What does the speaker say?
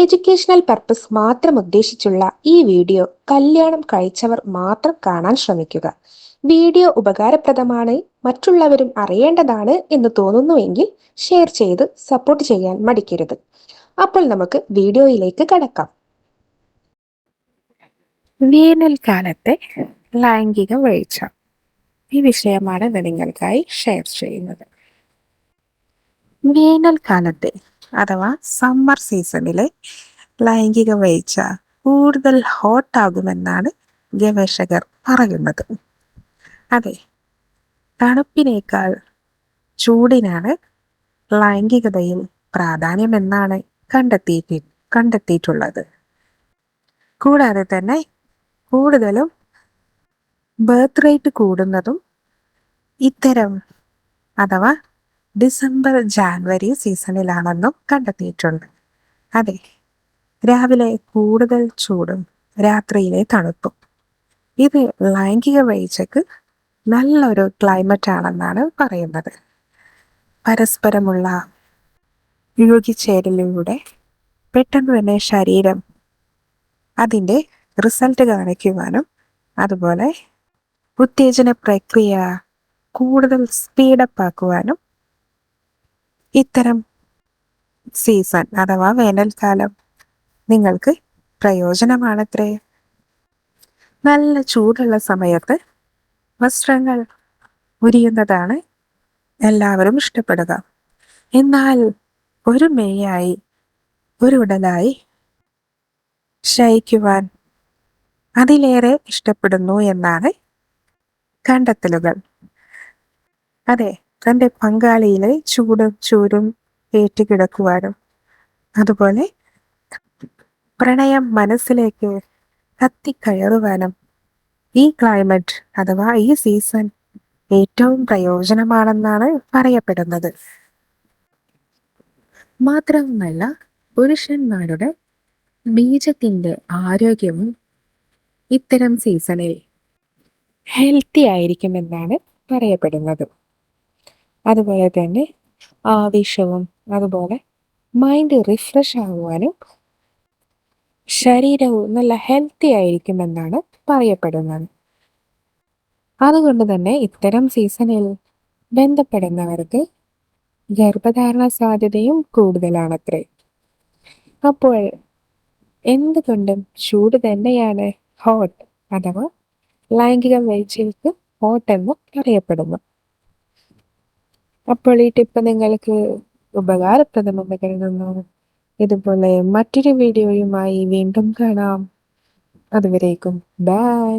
Educational purpose മാത്രം ഉദ്ദേശിച്ചുള്ള ഈ video കല്യാണം കഴിച്ചവർ മാത്രം കാണാൻ ശ്രമിക്കുക. വീഡിയോ ഉപകാരപ്രദമാണ് മറ്റുള്ളവരും അറിയേണ്ടതാണ് എന്ന് തോന്നുന്നുവെങ്കിൽ ഷെയർ ചെയ്ത് സപ്പോർട്ട് ചെയ്യാൻ മടിക്കരുത്. അപ്പോൾ നമുക്ക് വീഡിയോയിലേക്ക് കടക്കാം. വേനൽക്കാലത്തെ ലൈംഗിക വീഴ്ച. ഈ വിഷയമാണ് നിങ്ങൾക്കായി ഷെയർ ചെയ്യുന്നത്. വേനൽക്കാലത്തെ അഥവാ സമ്മർ സീസണിലെ ലൈംഗിക വീഴ്ച കൂടുതൽ ഹോട്ട് ആകുമെന്നാണ് ഗവേഷകർ പറയുന്നത്. അതെ തണുപ്പിനേക്കാൾ ചൂടിനാണ് ലൈംഗികതയിൽ പ്രാധാന്യമെന്നാണ് കണ്ടെത്തിയിട്ട് കണ്ടെത്തിയിട്ടുള്ളത്. കൂടാതെ തന്നെ കൂടുതലും ബർത്ത് റേറ്റ് കൂടുന്നതും ഇത്തരം അഥവാ ഡിസംബർ ജാനുവരി സീസണിലാണെന്നും കണ്ടെത്തിയിട്ടുണ്ട്. അതെ രാവിലെ കൂടുതൽ ചൂടും രാത്രിയിലെ തണുപ്പും. ഇത് ലൈംഗിക വീഴ്ചക്ക് നല്ലൊരു ക്ലൈമറ്റ് ആണെന്നാണ് പറയുന്നത്. പരസ്പരമുള്ള യോഗിച്ചേരലിലൂടെ പെട്ടെന്ന് തന്നെ ശരീരം അതിന്റെ റിസൾട്ട് കാണിക്കുവാനും അതുപോലെ ഉത്തേജന പ്രക്രിയ കൂടുതൽ സ്പീഡപ്പ് ആക്കുവാനും ഇത്തരം സീസൺ അഥവാ വേനൽക്കാലം നിങ്ങൾക്ക് പ്രയോജനമാണത്രേ. നല്ല ചൂടുള്ള സമയത്ത് വസ്ത്രങ്ങൾ ഉരിയുന്നതാണ് എല്ലാവരും ഇഷ്ടപ്പെടുക. എന്നാൽ ഒരു മെയ്യായി ഒരു ഉടലായി ശയിക്കുവാൻ അതിലേറെ ഇഷ്ടപ്പെടുന്നു എന്നാണ് കണ്ടെത്തലുകൾ. അതെ തന്റെ പങ്കാളിയിലെ ചൂടും ചൂരും ഏറ്റുകിടക്കുവാനും. അതുപോലെ പ്രണയം മനസ്സിലേക്ക് കത്തിക്കയറുവാനും ഈ ക്ലൈമറ്റ് അഥവാ ഈ സീസൺ ഏറ്റവും പ്രയോജനമാണെന്നാണ് പറയപ്പെടുന്നത്. മാത്രവുമല്ല പുരുഷന്മാരുടെ ബീജത്തിന്റെ ആരോഗ്യവും ഇത്തരം സീസണിൽ ഹെൽത്തി ആയിരിക്കുമെന്നാണ് പറയപ്പെടുന്നത്. അതുപോലെ തന്നെ ആവേശവും അതുപോലെ മൈൻഡ് റിഫ്രഷ് ആകുവാനും ശരീരവും നല്ല ഹെൽത്തി ആയിരിക്കുമെന്നാണ് പറയപ്പെടുന്നത്. അതുകൊണ്ട് തന്നെ ഇത്തരം സീസണിൽ ബന്ധപ്പെടുന്നവർക്ക് ഗർഭധാരണ സാധ്യതയും കൂടുതലാണത്രേ. അപ്പോൾ എന്തുകൊണ്ടും ചൂട് തന്നെയാണ് ഹോട്ട് അഥവാ ലൈംഗിക വീഴ്ചയ്ക്ക് ഹോട്ട് എന്ന് അറിയപ്പെടുന്നു. അപ്പോൾ ഈ ടിപ്പ് നിങ്ങൾക്ക് ഉപകാരപ്രദമെന്ന് കരുതുന്നു. ഇതുപോലെ മറ്റൊരു വീഡിയോയുമായി വീണ്ടും കാണാം. അതുവരേക്കും. ബൈ